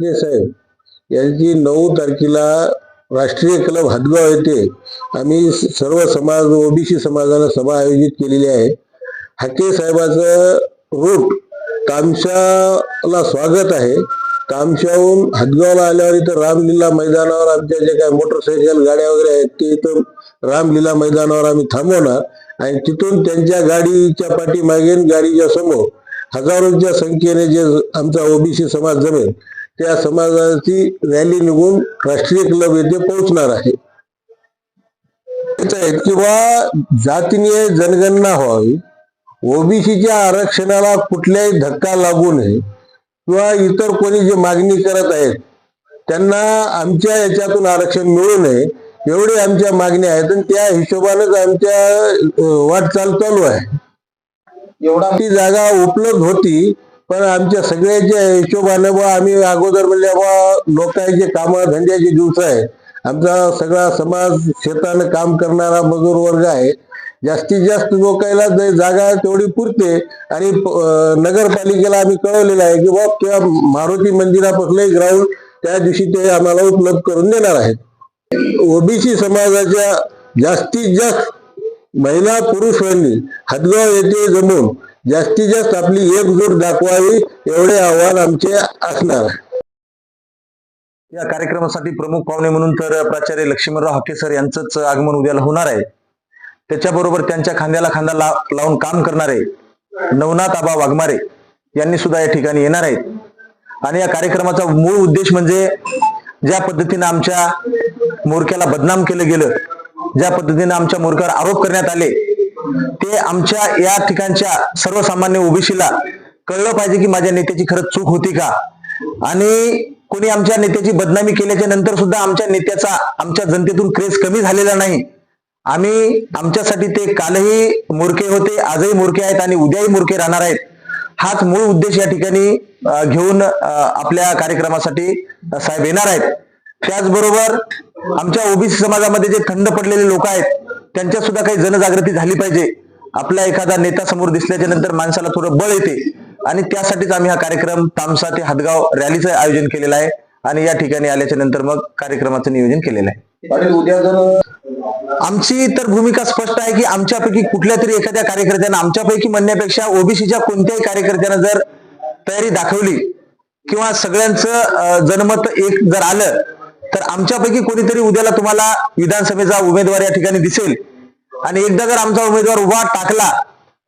जे साहेब. यांची नऊ तारखेला राष्ट्रीय क्लब हातगाव येथे आम्ही सर्व समाज ओबीसी समाजानं सभा आयोजित केलेली आहे. हाके साहेबाचं रूट कामशाला स्वागत आहे. कामशाहून हातगावला आल्यावर इथं रामलीला मैदानावर आमच्या जे काही मोटरसायकल गाड्या वगैरे आहेत ते इथं रामलीला मैदानावर आम्ही थांबवणार. आणि तिथून त्यांच्या गाडीच्या पाठीमागे गाडीच्या समोर हजारोच्या संख्येने जे आमचा ओबीसी समाज जमेल त्या समाजाची रॅली निघून राष्ट्रीय क्लब येथे पोहोचणार आहे. किंवा जातीय जनगणना व्हावी ओबीसीच्या आरक्षणाला कुठल्याही धक्का लागू नये किंवा इतर कोणी जे मागणी करत आहेत त्यांना आमच्या याच्यातून आरक्षण मिळू नये एवढी आमच्या मागण्या आहेत आणि त्या हिशोबानेच आमच्या वाटचाल चालू आहे. एवढा ती जागा उपलब्ध होती पण आमच्या सगळ्याच्या हिशोबाने बा आम्ही अगोदर म्हणजे बा लोकांचे काम धंद्याचे दिवस आहे. आमचा सगळा समाज शेतानं काम करणारा मजूर वर्ग आहे. जास्तीत जास्त लोकांना जागा तेवढी पुरते आणि नगरपालिकेला आम्ही कळवलेलं आहे की बाब त्या मारुती मंदिरापासून ग्राउंड त्या दिवशी ते आम्हाला उपलब्ध करून देणार आहेत. ओबीसी समाजाच्या जास्तीत जास्त महिला पुरुषांनी हदगाव येथे जमून जास्तीत जास्त आपली एकजूट दाखवावी एवढे आव्हान आमचे असणार या कार्यक्रमासाठी प्रमुख पाहुणे म्हणून तर प्राचार्य लक्ष्मीराव हाके सर यांचंच आगमन उद्याला होणार आहे. त्याच्याबरोबर त्यांच्या खांद्याला खांदा लावून काम करणारे नवनाथ आबा वाघमारे यांनी सुद्धा या ठिकाणी येणार आहेत. आणि या कार्यक्रमाचा मूळ उद्देश म्हणजे ज्या पद्धतीनं आमच्या मोरक्याला बदनाम केलं गेलं ज्या पद्धतीने आमच्या मोरकर आरोप करण्यात आले ते आमच्या या ठिकाणच्या सर्वसामान्य ओबीसीला कळलं पाहिजे की माझ्या नेत्याची खरंच चूक होती का? आणि कोणी आमच्या नेत्याची बदनामी केल्याच्यानंतर सुद्धा आमच्या नेत्याचा आमच्या जनतेतून क्रेज कमी झालेला नाही. आम्ही आमच्यासाठी ते कालही मोरके होते आजही मोरके आहेत आणि उद्याही मोरके राहणार आहेत. हाच मूळ उद्देश या ठिकाणी घेऊन आपल्या कार्यक्रमासाठी साहेब येणार आहेत. त्याचबरोबर आमच्या ओबीसी समाजामध्ये जे थंड पडलेले लोक आहेत त्यांच्यात सुद्धा काही जनजागृती झाली पाहिजे. आपला एखादा नेता समोर दिसल्याच्या नंतर माणसाला थोडं बळ येते. आणि त्यासाठीच आम्ही हा कार्यक्रम तामसा ते हातगाव रॅलीचं आयोजन केलेलं आहे. आणि या ठिकाणी आल्याच्यानंतर मग कार्यक्रमाचं नियोजन केलेलं आहे. उद्या जर आमची तर भूमिका स्पष्ट आहे की आमच्यापैकी कुठल्या तरी एखाद्या कार्यकर्त्यानं आमच्यापैकी म्हणण्यापेक्षा ओबीसीच्या कोणत्याही कार्यकर्त्यानं जर तयारी दाखवली किंवा सगळ्यांचं जनमत एक जर आलं तर आमच्यापैकी कोणीतरी उद्याला तुम्हाला विधानसभेचा उमेदवार या ठिकाणी दिसेल. आणि एकदा जर आमचा उमेदवार उभा टाकला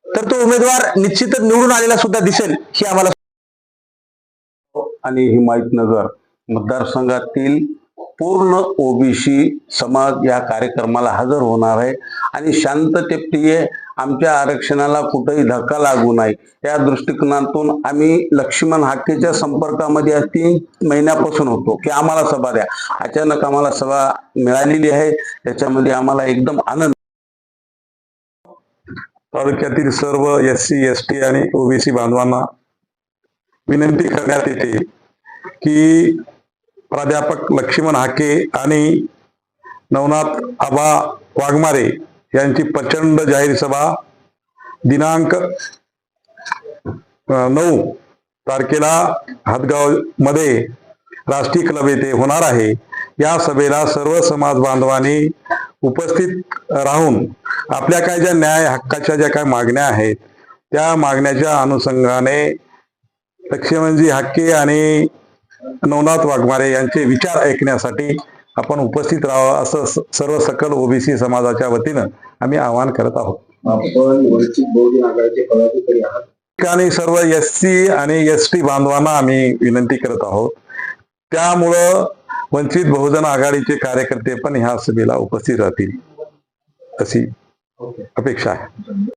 तर तो उमेदवार निश्चितच निवडून आलेला सुद्धा दिसेल ही आम्हाला आणि हिमायतनगर मतदारसंघातील पूर्ण ओबीसी समाज या कार्यक्रमाला हजर होणार आहे. आणि शांततेप्रिय आमच्या आरक्षणाला कुठेही धक्का लागू नये या दृष्टिकोनातून आम्ही लक्ष्मण हाकेच्या संपर्कामध्ये आज तीन महिन्यापासून होतो की आम्हाला सभा द्या. अचानक आम्हाला सभा मिळालेली आहे. त्याच्यामध्ये आम्हाला एकदम आनंद. तालुक्यातील सर्व एस सी एस टी आणि ओबीसी बांधवांना विनंती करण्यात येते की प्राध्यापक लक्ष्मण हाके आणि नवनाथ आबा वाघमारे यांची प्रचंड जाहीर सभा दिनांक नऊ तारखेला हदगावमध्ये राष्ट्रीय क्लब येथे होणार आहे. या सभेला सर्व समाज बांधवांनी उपस्थित राहून आपल्या काय ज्या न्याय हक्काच्या ज्या काय मागण्या आहेत त्या मागण्याच्या अनुषंगाने लक्ष्मणजी हाके आणि नवनाथ वाघमारे यांचे विचार ऐकण्यासाठी आपण उपस्थित राहावं असं सर्व सकल ओबीसी समाजाच्या वतीनं आम्ही आवाहन करत आहोत. ठिकाणी सर्व एस सी आणि एस टी बांधवांना आम्ही विनंती करत आहोत. त्यामुळं वंचित बहुजन आघाडीचे कार्यकर्ते पण ह्या सभेला उपस्थित राहतील अशी अपेक्षा आहे.